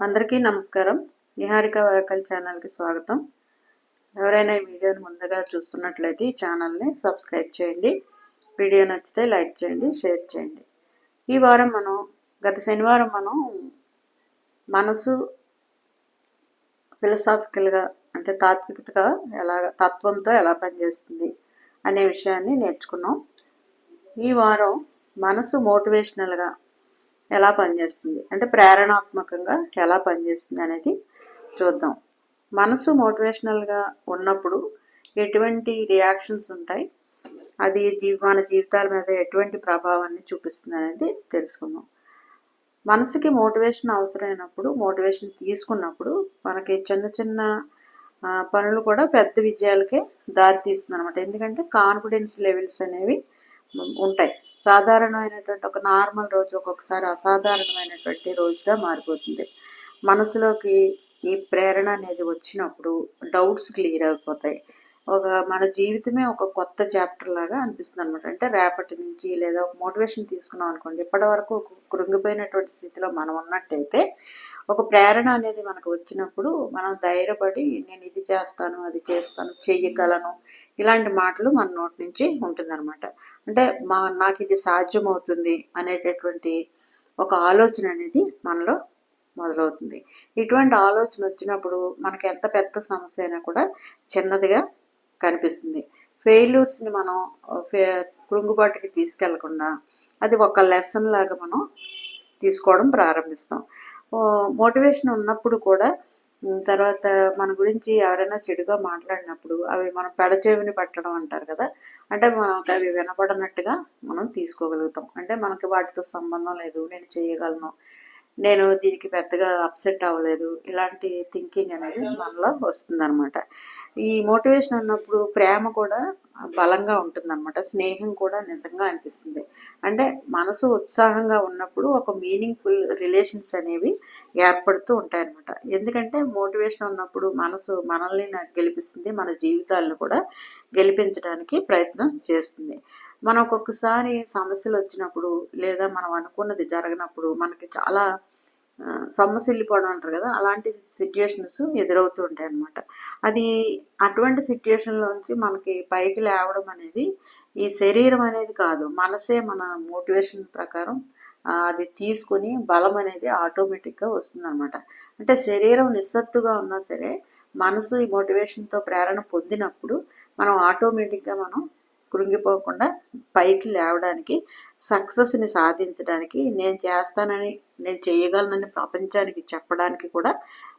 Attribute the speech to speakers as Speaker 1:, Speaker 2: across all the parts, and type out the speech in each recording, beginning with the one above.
Speaker 1: అందరికీ నమస్కారం. నిహారిక వరకల్ ఛానల్కి స్వాగతం. ఎవరైనా ఈ వీడియోని ముందుగా చూస్తున్నట్లయితే ఈ ఛానల్ని సబ్స్క్రైబ్ చేయండి. వీడియో నచ్చితే లైక్ చేయండి షేర్ చేయండి. ఈ వారం మనం గత శనివారం మనం మనసు ఫిలసాఫికల్గా అంటే తాత్వికతగా ఎలా తత్వంతో ఎలా పనిచేస్తుంది అనే విషయాన్ని నేర్చుకున్నాం. ఈ వారం మనసు మోటివేషనల్గా ఎలా పనిచేస్తుంది? అంటే ప్రేరణాత్మకంగా ఎలా పనిచేస్తుంది అనేది చూద్దాం. మనసు మోటివేషనల్గా ఉన్నప్పుడు ఎటువంటి రియాక్షన్స్ ఉంటాయి? అది జీ మన జీవితాల మీద ఎటువంటి ప్రభావాన్ని చూపిస్తుంది అనేది తెలుసుకుందాం. మనసుకి మోటివేషన్ అవసరమైనప్పుడు మోటివేషన్ తీసుకున్నప్పుడు మనకి చిన్న చిన్న పనులు కూడా పెద్ద విజయాలకే దారి తీస్తుంది అనమాట ఎందుకంటే కాన్ఫిడెన్స్ లెవెల్స్ అనేవి ఉంటాయి. సాధారణమైనటువంటి ఒక నార్మల్ రోజు ఒక్కొక్కసారి అసాధారణమైనటువంటి రోజుగా మారిపోతుంది. మనసులోకి ఈ ప్రేరణ అనేది వచ్చినప్పుడు డౌట్స్ క్లియర్ అయిపోతాయి. ఒక మన జీవితమే ఒక కొత్త చాప్టర్ లాగా అనిపిస్తుంది అనమాట అంటే రేపటి నుంచి లేదా ఒక మోటివేషన్ తీసుకున్నాం అనుకోండి ఇప్పటి వరకు కృంగిపోయినటువంటి స్థితిలో మనం ఉన్నట్టయితే ఒక ప్రేరణ అనేది మనకు వచ్చినప్పుడు మనం ధైర్యపడి నేను ఇది చేస్తాను అది చేస్తాను చెయ్యగలను ఇలాంటి మాటలు మన నోటి నుంచి ఉంటుందన్నమాట. అంటే మా నాకు ఇది సాధ్యమవుతుంది అనేటటువంటి ఒక ఆలోచన అనేది మనలో మొదలవుతుంది. ఇటువంటి ఆలోచన వచ్చినప్పుడు మనకి ఎంత పెద్ద సమస్య అయినా కూడా చిన్నదిగా కనిపిస్తుంది. ఫెయిల్యూర్స్ని మనం ఫే కృంగుబాటుకి తీసుకెళ్ళకుండా అది ఒక లెసన్ లాగా మనం తీసుకోవడం ప్రారంభిస్తాం. మోటివేషన్ ఉన్నప్పుడు కూడా తర్వాత మన గురించి ఎవరైనా చెడుగా మాట్లాడినప్పుడు అవి మనం పెడచెవిని పట్టడం అంటారు కదా అంటే మనకు అవి వినపడనట్టుగా మనం తీసుకోగలుగుతాం. అంటే మనకి వాటితో సంబంధం లేదు నేను చేయగలను నేను దీనికి పెద్దగా అప్సెట్ అవ్వలేదు. ఇలాంటి థింకింగ్ అనేది మనలో వస్తుందన్నమాట. ఈ మోటివేషన్ అన్నప్పుడు ప్రేమ కూడా బలంగా ఉంటుందన్నమాట. స్నేహం కూడా నిజంగా అనిపిస్తుంది. అంటే మనసు ఉత్సాహంగా ఉన్నప్పుడు ఒక మీనింగ్ఫుల్ రిలేషన్స్ అనేవి ఏర్పడుతూ ఉంటాయన్నమాట. ఎందుకంటే మోటివేషన్ ఉన్నప్పుడు మనసు మనల్ని గెలిపిస్తుంది మన జీవితాలను కూడా గెలిపించడానికి ప్రయత్నం చేస్తుంది. మనం ఒక్కొక్కసారి సమస్యలు వచ్చినప్పుడు లేదా మనం అనుకున్నది జరగనప్పుడు మనకి చాలా సొమ్మసిల్లిపోవడం అంటారు కదా అలాంటి సిచ్యుయేషన్స్ ఎదురవుతూ ఉంటాయి అన్నమాట అది అటువంటి సిచ్యుయేషన్లోంచి మనకి పైకి లేవడం అనేది ఈ శరీరం అనేది కాదు మనసే మన మోటివేషన్ ప్రకారం అది తీసుకుని బలం అనేది ఆటోమేటిక్గా వస్తుందన్నమాట. అంటే శరీరం నిస్సత్తుగా ఉన్నా సరే మనసు ఈ మోటివేషన్తో ప్రేరణ పొందినప్పుడు మనం ఆటోమేటిక్గా మనం కృంగిపోకుండా పైకి లేవడానికి సక్సెస్ని సాధించడానికి నేను చేస్తానని నేను చేయగలనని ప్రపంచానికి చెప్పడానికి కూడా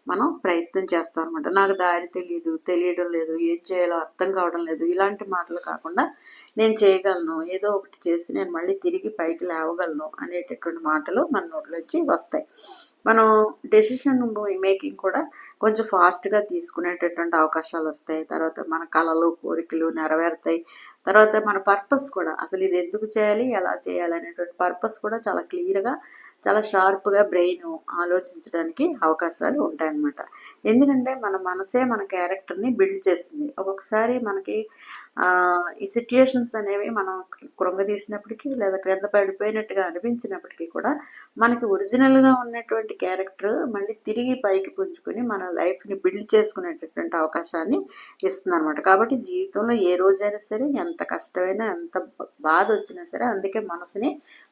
Speaker 1: మనం ప్రయత్నం చేస్తాం అనమాట నాకు దారి తెలియదు తెలియడం లేదు ఏం చేయాలో అర్థం కావడం లేదు. ఇలాంటి మాటలు కాకుండా నేను చేయగలను ఏదో ఒకటి చేసి నేను మళ్ళీ తిరిగి పైకి లేవగలను అనేటటువంటి మాటలు మన నోట్లోంచి వస్తాయి. మనం డెసిషన్ మేకింగ్ కూడా కొంచెం ఫాస్ట్గా తీసుకునేటటువంటి అవకాశాలు వస్తాయి. తర్వాత మన కళలు కోరికలు నెరవేరుతాయి. తర్వాత మన పర్పస్ కూడా అసలు ఇది ఎందుకు చేయాలి ఎలా చేయాలి అనేటువంటి పర్పస్ కూడా చాలా క్లియర్గా చాలా షార్ప్గా బ్రెయిన్ ఆలోచించడానికి అవకాశాలు ఉంటాయన్నమాట. ఎందుకంటే మన మనసే మన క్యారెక్టర్ని బిల్డ్ చేస్తుంది. ఒక్కొక్కసారి మనకి ఈ సిట్యుయేషన్స్ అనేవి మనం కృంగదీసినప్పటికీ లేదా క్రింద పడిపోయినట్టుగా అనిపించినప్పటికీ కూడా మనకి ఒరిజినల్గా ఉన్నటువంటి క్యారెక్టర్ మళ్ళీ తిరిగి పైకి పుంజుకొని మన లైఫ్ని బిల్డ్ చేసుకునేటటువంటి అవకాశాన్ని ఇస్తుంది అనమాట కాబట్టి జీవితంలో ఏ రోజైనా సరే ఎంత కష్టమైనా ఎంత బాధ వచ్చినా సరే అందుకే మనసుని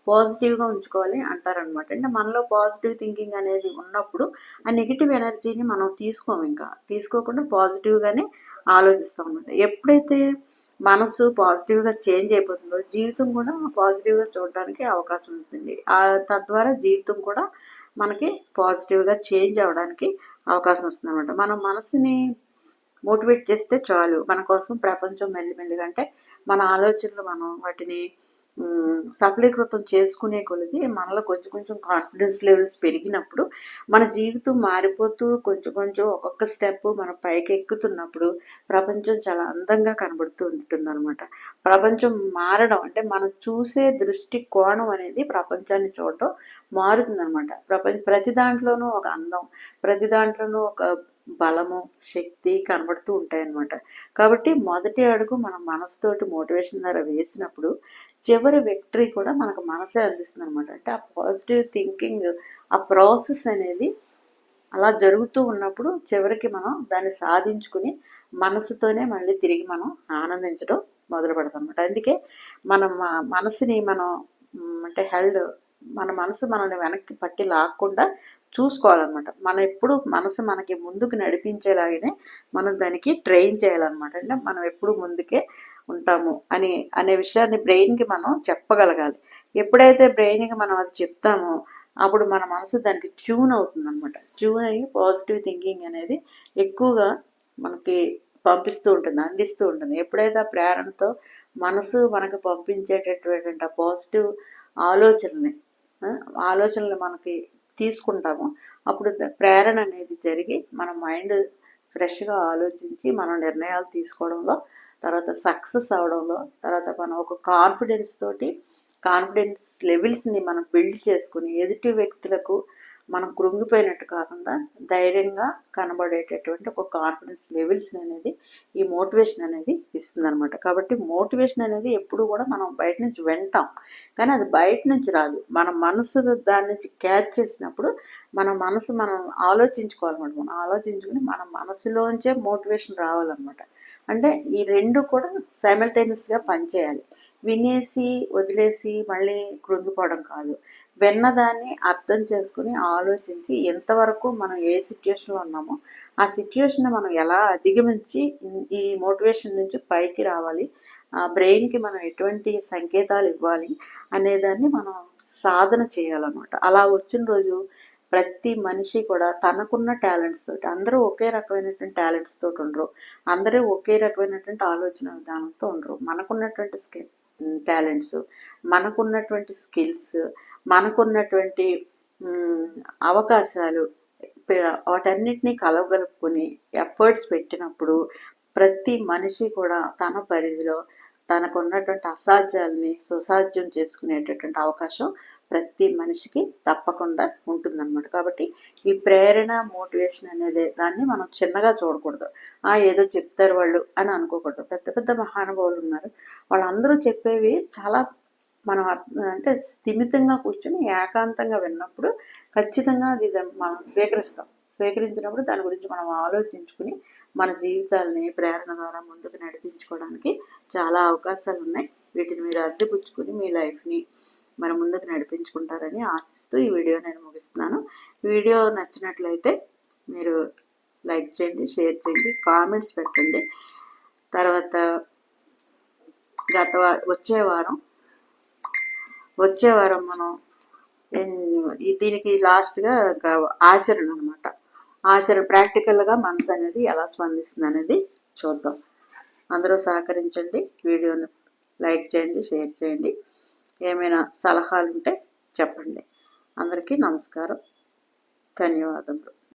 Speaker 1: పాజిటివ్గా ఉంచుకోవాలి అంటారనమాట. అంటే మనలో పాజిటివ్ థింకింగ్ అనేది ఉన్నప్పుడు ఆ నెగిటివ్ ఎనర్జీని మనం తీసుకోము ఇంకా. తీసుకోకుండా పాజిటివ్గానే ఆలోచిస్తాం అనమాట ఎప్పుడైతే మనసు పాజిటివ్గా చేంజ్ అయిపోతుందో జీవితం కూడా పాజిటివ్గా చూడడానికి అవకాశం ఉంటుంది. తద్వారా జీవితం కూడా మనకి పాజిటివ్గా చేంజ్ అవ్వడానికి అవకాశం వస్తుంది అనమాట మనం మనసుని మోటివేట్ చేస్తే చాలు. మన కోసం ప్రపంచం మెల్లిమెల్లిగా అంటే మన ఆలోచనలు మనం వాటిని సఫలీకృతం చేసుకునే కొలది మనలో కొంచెం కొంచెం కాన్ఫిడెన్స్ లెవెల్స్ పెరిగినప్పుడు మన జీవితం మారిపోతూ కొంచెం కొంచెం ఒక్కొక్క స్టెప్ మన పైకి ఎక్కుతున్నప్పుడు ప్రపంచం చాలా అందంగా కనబడుతూ ఉంటుంది అనమాట ప్రపంచం మారడం అంటే మనం చూసే దృష్టి కోణం అనేది ప్రపంచాన్ని చూడటం మారుతుంది అనమాట ప్రపంచ ప్రతి దాంట్లోనూ ఒక అందం ప్రతి దాంట్లోనూ ఒక బలము శక్తి కనబడుతూ ఉంటాయన్నమాట. కాబట్టి మొదటి అడుగు మనం మనసుతోటి మోటివేషన్ ద్వారా వేసినప్పుడు చివరి విక్టరీ కూడా మనకు మనసే అందిస్తుంది అనమాట అంటే ఆ పాజిటివ్ థింకింగ్ ఆ ప్రాసెస్ అనేది అలా జరుగుతూ ఉన్నప్పుడు చివరికి మనం దాన్ని సాధించుకుని మనసుతోనే మళ్ళీ తిరిగి మనం ఆనందించడం మొదలు పెడతాం అనమాట అందుకే మనం మనసుని మనం అంటే హెల్డ్ మన మనసు మనల్ని వెనక్కి పట్టి లాక్కుండా చూసుకోవాలన్నమాట. మనం ఎప్పుడు మనసు మనకి ముందుకు నడిపించేలాగానే మనం దానికి ట్రైన్ చేయాలన్నమాట. అంటే మనం ఎప్పుడు ముందుకే ఉంటాము అని అనే విషయాన్ని బ్రెయిన్కి మనం చెప్పగలగాలి. ఎప్పుడైతే బ్రెయిన్కి మనం అది చెప్తామో అప్పుడు మన మనసు దానికి ట్యూన్ అవుతుంది అనమాట ట్యూన్ అయ్యి పాజిటివ్ థింకింగ్ అనేది ఎక్కువగా మనకి పంపిస్తూ ఉంటుంది అందిస్తూ ఉంటుంది. ఎప్పుడైతే ఆ ప్రేరణతో మనసు మనకు పంపించేటటువంటి ఆ పాజిటివ్ ఆలోచనని ఆలోచనలు మనకి తీసుకుంటాము. అప్పుడు ప్రేరణ అనేది జరిగి మన మైండ్ ఫ్రెష్గా ఆలోచించి మనం నిర్ణయాలు తీసుకోవడంలో తర్వాత సక్సెస్ అవడంలో తర్వాత మనం ఒక కాన్ఫిడెన్స్ తోటి కాన్ఫిడెన్స్ లెవెల్స్ని మనం బిల్డ్ చేసుకుని ఎదుటి వ్యక్తులకు మనం కృంగిపోయినట్టు కాకుండా ధైర్యంగా కనబడేటటువంటి ఒక కాన్ఫిడెన్స్ లెవెల్స్ అనేది ఈ మోటివేషన్ అనేది ఇస్తుంది అనమాట కాబట్టి మోటివేషన్ అనేది ఎప్పుడు కూడా మనం బయట నుంచి వింటాం. కానీ అది బయట నుంచి రాదు. మన మనసు దాని నుంచి క్యాచ్ చేసినప్పుడు మన మనసు మనం ఆలోచించుకోవాలన్నమాట. మనం ఆలోచించుకుని మన మనసులోంచే మోటివేషన్ రావాలన్నమాట. అంటే ఈ రెండు కూడా సైమల్టేనియస్గా పనిచేయాలి. వినేసి వదిలేసి మళ్ళీ కృంగిపోవడం కాదు. విన్నదాన్ని అర్థం చేసుకుని ఆలోచించి ఎంతవరకు మనం ఏ సిచ్యువేషన్లో ఉన్నామో ఆ సిచ్యుయేషన్ మనం ఎలా అధిగమించి ఈ మోటివేషన్ నుంచి పైకి రావాలి ఆ బ్రెయిన్కి మనం ఎటువంటి సంకేతాలు ఇవ్వాలి అనేదాన్ని మనం సాధన చేయాలన్నమాట. అలా వచ్చిన రోజు ప్రతి మనిషి కూడా తనకున్న టాలెంట్స్ తోటి అందరూ ఒకే రకమైనటువంటి టాలెంట్స్ తోటి ఉండరు. అందరూ ఒకే రకమైనటువంటి ఆలోచన విధానంతో ఉండరు. మనకున్నటువంటి స్కి టాలెంట్స్ మనకున్నటువంటి స్కిల్స్ మనకున్నటువంటి అవకాశాలు వాటన్నిటిని వాటన్నిటినీ కలగలుపుకొని ఎఫర్ట్స్ పెట్టినప్పుడు ప్రతి మనిషి కూడా తన పరిధిలో తనకున్నటువంటి అసాధ్యాలని సుసాధ్యం చేసుకునేటటువంటి అవకాశం ప్రతి మనిషికి తప్పకుండా ఉంటుందన్నమాట. కాబట్టి ఈ ప్రేరణ మోటివేషన్ అనేది దాన్ని మనం చిన్నగా చూడకూడదు. ఆ ఏదో చెప్తారు వాళ్ళు అని అనుకోకూడదు. పెద్ద పెద్ద మహానుభావులు ఉన్నారు. వాళ్ళందరూ చెప్పేవి చాలా మనం అంటే స్థిమితంగా కూర్చొని ఏకాంతంగా విన్నప్పుడు ఖచ్చితంగా అది మనం స్వీకరిస్తాం. స్వీకరించినప్పుడు దాని గురించి మనం ఆలోచించుకుని మన జీవితాలని ప్రేరణ ద్వారా ముందుకు నడిపించుకోవడానికి చాలా అవకాశాలు ఉన్నాయి. వీటిని మీరు అద్దెపుచ్చుకుని మీ లైఫ్ని మరి ముందుకు నడిపించుకుంటారని ఆశిస్తూ ఈ వీడియో నేను ముగిస్తున్నాను. వీడియో నచ్చినట్లయితే మీరు లైక్ చేయండి షేర్ చేయండి కామెంట్స్ పెట్టండి. తర్వాత గత వచ్చే వారం వచ్చే వారం మనం ఈ దీనికి లాస్ట్గా ఒక ఆచరణ అనమాట ఆచరణ ప్రాక్టికల్గా మనసు అనేది ఎలా స్పందిస్తుంది అనేది చూద్దాం. అందరూ సహకరించండి. వీడియోని లైక్ చేయండి షేర్ చేయండి. ఏమైనా సలహాలు ఉంటే చెప్పండి. అందరికీ నమస్కారం. ధన్యవాదములు.